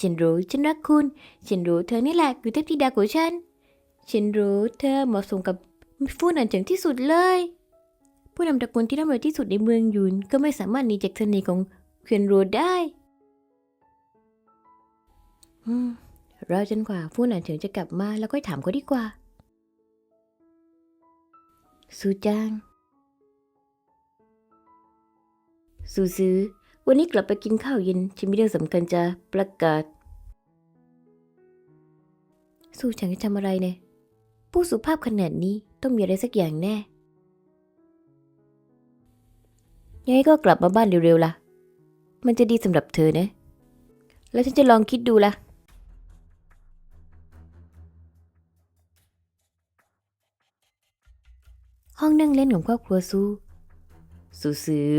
ฉันรู้ฉันรักคุณ ฉันรู้เธอนี่แหละคือเทพธิดาของฉัน ฉันรู้เธอเหมาะสมกับฟู่นันเฉิงที่สุดเลย ผู้นำตระกูลที่ร่ำรวยที่สุดในเมืองยุนก็ไม่สามารถหนีจากเสน่ห์ของเคียนโรได้อืมรอจนกว่าฟู่นันเฉิงจะกลับมาแล้วค่อยถามเขาดีกว่าซูจางซูซื้อ วันนี้กลับไปกินข้าวเย็นฉันมีเรื่องสำคัญจะประกาศ สู้ฉันจะทำอะไรเนี่ย ผู้สุภาพขนาดนี้ต้องมีอะไรสักอย่างแน่ ยังไงก็กลับมาบ้านเร็วๆล่ะ มันจะดีสำหรับเธอนะ แล้วฉันจะลองคิดดูล่ะห้องนั่งเล่นของครอบครัวซูซูซื้อ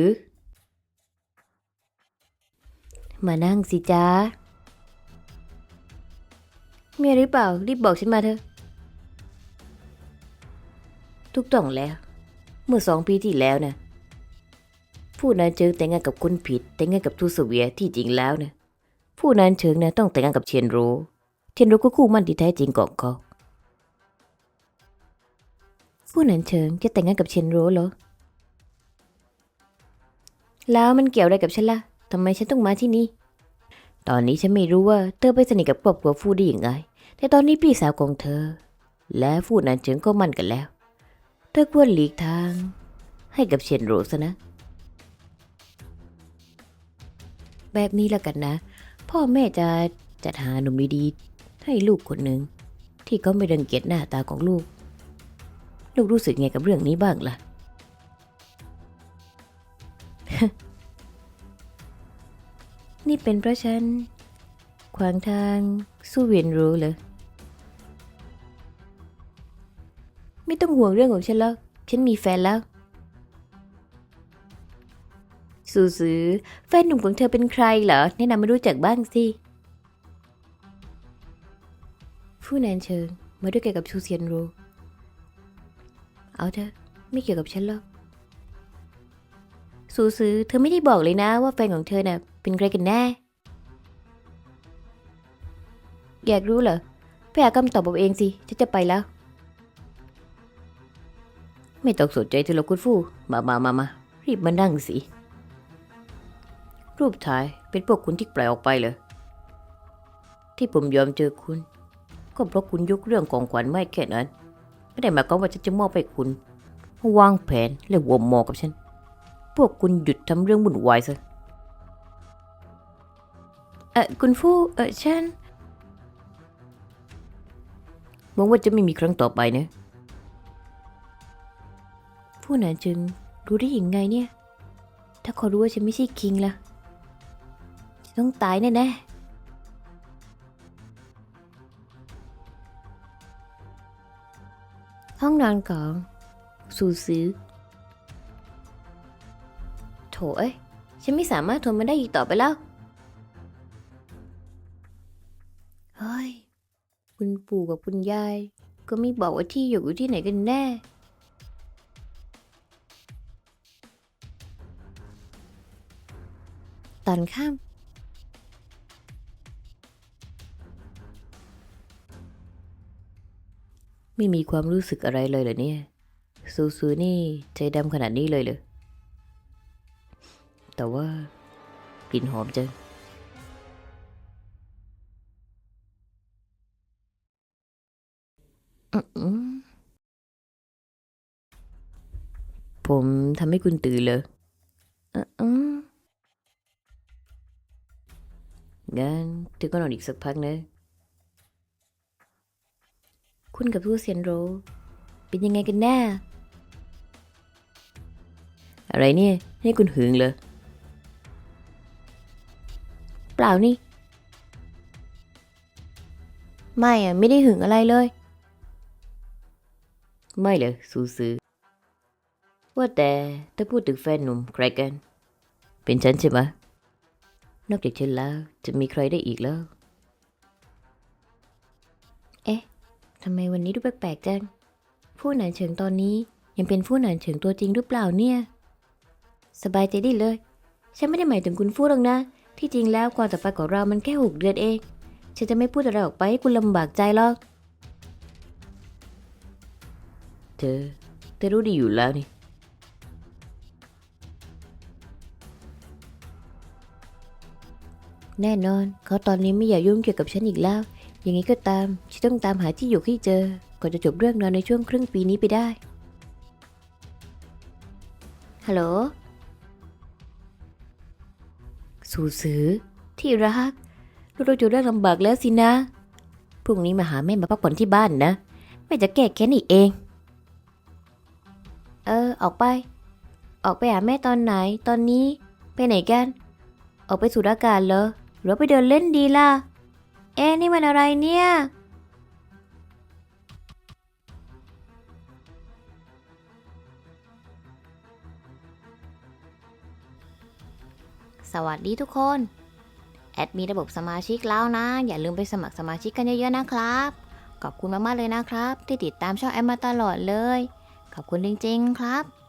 มานั่งสิจ้ามีหรือเปล่า รีบบอกฉันมาเถอะ ทุกต้องแล้ว เมื่อสองปีที่แล้วนะผู้นั้นเชิงแต่งงานกับคนผิด แต่งงานกับทูสเวียที่จริงแล้วนะผู้นั้นเชิงนะต้องแต่งงานกับเชียนโรเชียนโรก็คู่มั่นที่แท้จริงของเขาผู้นั้นเชิงจะแต่งงานกับเชียนโรเหรอ แล้วมันเกี่ยวอะไรกับฉันล่ะ ทำไมฉันต้องมาที่นี่ ตอนนี้ฉันไม่รู้ว่าเธอไปสนิทกับครอบครัวฟู่ได้ยังไงแต่ตอนนี้พี่สาวของเธอ และฟู่นั้นเฉิงก็มั่นกันแล้ว เธอควรหลีกทาง ให้กับเชียนโรซะนะ แบบนี้แล้วกันนะ พ่อแม่จะจัดหาหนุ่มดีๆ ให้ลูกคนหนึ่งที่เขาไม่รังเกียจหน้าตาของลูก ลูกรู้สึกไงกับเรื่องนี้บ้างล่ะ นี่เป็นเพราะฉัน ขวางทางสู้เวียนรู้เหรอ ไม่ต้องห่วงเรื่องของฉันแล้ว ฉันมีแฟนแล้ว สูซื้อแฟนหนุ่มของเธอเป็นใครเหรอ แนะนำมารู้จักบ้างสิผู้แนนเชิงมาด้วยเกันกับชูเซียนโรเอาเถอะไม่เกี่ยวกับฉันหรอกสูซื้อเธอไม่ได้บอกเลยนะว่าแฟนของเธอน่ะ เป็นใครกันแน่ อยากรู้เหรอไปหาคำตอบเอาเองสิฉันจะไปแล้ว ไม่ต้องสนใจเธอหรอกคุณฟู่มามามามารีบมานั่งสิ รูปถ่ายเป็นพวกคุณที่ปล่อยออกไปเหรอที่ผมยอมเจอคุณ ก็เพราะคุณยกเรื่องของขวัญไม่แค่นั้น ไม่ได้หมายความว่าฉันจะมอบให้คุณวางแผนและวมมอกับฉัน พวกคุณหยุดทำเรื่องวุ่นวายซะ เออคุณฟู่เออฉันหวังว่าจะไม่มีครั้งต่อไปนะผู้นั้นจึงรู้ได้ยังไงเนี่ย ถ้าเขารู้ว่าฉันไม่ใช่คิงล่ะฉันต้องตายแน่ๆห้องนอนของซูซื้อโถเอ้ยฉันไม่สามารถทนมาได้อีกต่อไปแล้ว เฮ้ย คุณปู่กับคุณยาย ก็ไม่บอกว่าที่อยู่อยู่ที่ไหนกันแน่ ตอนข้ามไม่มีความรู้สึกอะไรเลยเหรอเนี่ย ซูซูนี่ใจดำขนาดนี้เลยเหรอ แต่ว่ากลิ่นหอมจัง ผมทำให้คุณตื่นเลยอืมงั้นเธอก็นอนอีกสักพักนะ คุณกับทูเซียนโร เป็นยังไงกันแน่ อะไรเนี่ย ให้คุณหึงเลย เปล่านี่ ไม่อะไม่ได้หึงอะไรเลย ไม่เลยซูซือว่าแต่ถ้าพูดถึงแฟนหนุ่มใครกัน เป็นฉันใช่ไหมนอกจากฉันแล้วจะมีใครได้อีกแล้ว เอ๊ะทำไมวันนี้ดูแปลกๆจัง ผู้หนานเฉิงตอนนี้ยังเป็นผู้หนานเฉิงตัวจริงหรือเปล่าเนี่ย สบายใจได้เลย ฉันไม่ได้หมายถึงคุณฟู่หรอกนะทที่จริงแล้วความสัมพันธ์ของเรามันแค่หกเดือนเอง ฉันจะไม่พูดอะไรออกไปให้คุณลำบากใจหรอก เธอ เธอรู้ดีอยู่แล้วนี่ แน่นอน เขาตอนนี้ไม่อยากยุ่งเกี่ยวกับฉันอีกแล้ว อย่างนี้ก็ตาม ฉันต้องตามหาที่อยู่ให้เจอ ก่อนจะจบเรื่องราวในช่วงครึ่งปีนี้ไปได้ ฮัลโหล สู่สือ ที่รักลูกเราจะเรื่องลำบากแล้วสินะ พรุ่งนี้มาหาแม่มาพักผ่อนที่บ้านนะแม่จะแก้แค้นอีกเองเออ ออกไป ออกไปหาแม่ตอนไหน ตอนนี้ ไปไหนกัน ออกไปสูดอากาศเหรอ หรือไปเดินเล่นดีล่ะ เอ๊ะนี่มันอะไรเนี่ย สวัสดีทุกคน แอดมีระบบสมาชิกแล้วนะ อย่าลืมไปสมัครสมาชิกกันเยอะๆนะครับ ขอบคุณมากๆเลยนะครับ ที่ติดตามช่องแอดมาตลอดเลย ขอบคุณจริง ๆ ครับ